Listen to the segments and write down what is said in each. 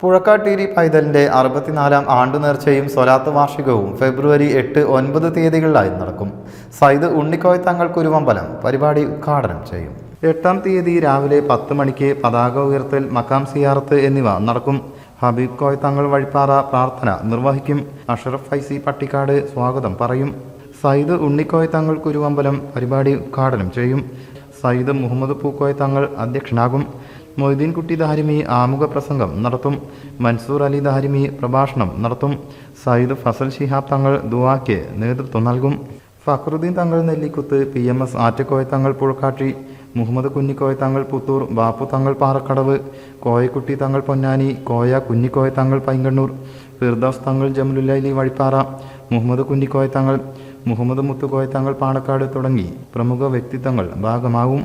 പുഴക്കാട്ടീരി പൈതലിന്റെ അറുപത്തിനാലാം ആണ്ടു നേർച്ചയും സ്വലാത്ത് വാർഷികവും ഫെബ്രുവരി എട്ട് ഒൻപത് തീയതികളിലായി നടക്കും. സൈദ് ഉണ്ണിക്കോയ് തങ്ങൾ കുരുവമ്പലം പരിപാടി ഉദ്ഘാടനം ചെയ്യും. എട്ടാം തീയതി രാവിലെ പത്ത് മണിക്ക് പതാക ഉയർത്തൽ മക്കാം സിയാറത്ത് എന്നിവ നടക്കും. ഹബീബ് കോയ് തങ്ങൾ വഴിപ്പാറ പ്രാർത്ഥന നിർവഹിക്കും. അഷറഫ് ഫൈസി പട്ടിക്കാട് സ്വാഗതം പറയും. സയ്യിദ് ഉണ്ണിക്കോയ് തങ്ങൾ കുരുവമ്പലം പരിപാടി ഉദ്ഘാടനം ചെയ്യും. സയ്യിദ് മുഹമ്മദ് പൂക്കോയ് തങ്ങൾ അധ്യക്ഷനാകും. മൊയ്തീൻ കുട്ടി ദാരിമി ആമുഖ പ്രസംഗം നടത്തും. മൻസൂർ അലി ദാരിമി പ്രഭാഷണം നടത്തും. സയ്യിദ് ഫസൽ ഷിഹാബ് തങ്ങൾ ദുവാക്ക് നേതൃത്വം നൽകും. Fakhruddin Thangal Nellikuth P M S Attakoya Thangal Puzhakkatti Muhammad Kunhikoya തങ്ങൾ പുത്തൂർ ബാപ്പു തങ്ങൾ പാറക്കടവ് കോയക്കുട്ടി തങ്ങൾ പൊന്നാനി കോയ കുഞ്ഞിക്കോയ തങ്ങൾ പൈങ്കണ്ണൂർ ഫിർദാസ് തങ്ങൾ ജമലുല്ലി വഴിപ്പാറ മുഹമ്മദ് കുഞ്ഞിക്കോയ തങ്ങൾ മുഹമ്മദ് മുത്തുകോയ തങ്ങൾ പാണക്കാട് തുടങ്ങി പ്രമുഖ വ്യക്തിത്വങ്ങൾ ഭാഗമാവും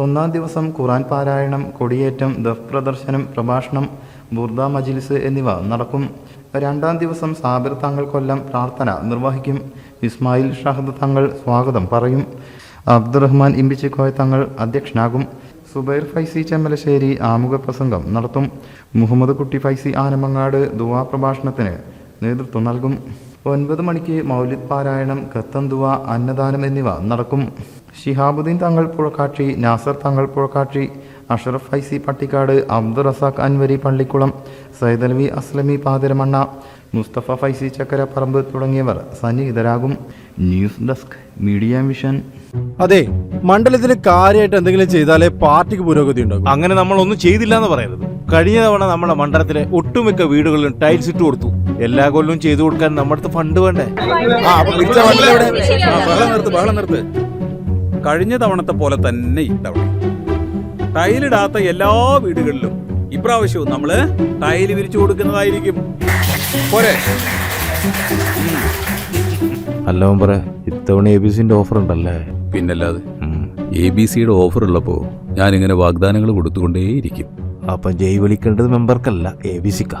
ഒന്നാം ദിവസം ഖുറാൻ പാരായണം കൊടിയേറ്റം ദഫ് പ്രദർശനം പ്രഭാഷണം ബുർദ മജിലിസ് എന്നിവ നടക്കും. രണ്ടാം ദിവസം സാബിർ തങ്ങൾ കൊല്ലം പ്രാർത്ഥന നിർവഹിക്കും. ഇസ്മായിൽ ഷഹദ് തങ്ങൾ സ്വാഗതം പറയും. അബ്ദുറഹ്മാൻ ഇമ്പിച്ചിക്കോയ തങ്ങൾ അധ്യക്ഷനാകും. സുബൈർ ഫൈസി ചെമ്മലശ്ശേരി ആമുഖ പ്രസംഗം നടത്തും. മുഹമ്മദ് കുട്ടി ഫൈസി ആനമങ്ങാട് ദുവാ പ്രഭാഷണത്തിന് നേതൃത്വം നൽകും. ഒൻപത് മണിക്ക് മൗലിദ് പാരായണം കത്തന്തുവ അന്നദാനം എന്നിവ നടക്കും. ഷിഹാബുദ്ദീൻ തങ്ങൾ പുഴക്കാക്ഷി നാസർ തങ്ങൾ പുഴക്കാക്ഷി അഷറഫ് ഫൈസി പട്ടിക്കാട് അബ്ദുൾ റസാഖ് അൻവരി പള്ളിക്കുളം സൈദൽവി അസ്ലമി പാതിരമണ്ണ മുസ്തഫ ഫൈസി ചക്കരപ്പറമ്പ് തുടങ്ങിയവർ സന്നിഹിതരാകും. News desk media mission. അതെ മണ്ഡലത്തിൽ കാര്യമായിട്ട് എന്തെങ്കിലും ചെയ്താലേ പാർട്ടിക്ക് പുരോഗതി ഉണ്ടാകും. അങ്ങനെ നമ്മൾ ഒന്നും ചെയ്തില്ല എന്ന് പറയരുത്. കഴിഞ്ഞ തവണ നമ്മുടെ മണ്ഡലത്തിലെ ഒട്ടുമിക്ക വീടുകളിലും ടൈൽസ് ഇട്ട് കൊടുത്തു. എല്ലാ കൊല്ലവും ചെയ്തു കൊടുക്കാൻ നമ്മുടെ ഫണ്ട് വേണ്ടേ? കഴിഞ്ഞ തവണത്തെ പോലെ തന്നെ ഇത്തവണ ടൈലിടാത്ത എല്ലാ വീടുകളിലും ഇപ്രാവശ്യവും നമ്മൾ ടൈൽ വിരിച്ചു കൊടുക്കുന്നതായിരിക്കും. പോരെ. അല്ല പറ ഇത്തവണ എ ബി സിന്റെ ഓഫർ ഉണ്ടല്ലേ? പിന്നല്ലാതെ എ ബി സിയുടെ ഓഫർ ഉള്ളപ്പോ ഞാനിങ്ങനെ വാഗ്ദാനങ്ങൾ കൊടുത്തുകൊണ്ടേയിരിക്കും. അപ്പൊ ജയ് വിളിക്കേണ്ടത് മെമ്പർക്കല്ല എ ബി സിക്കാ.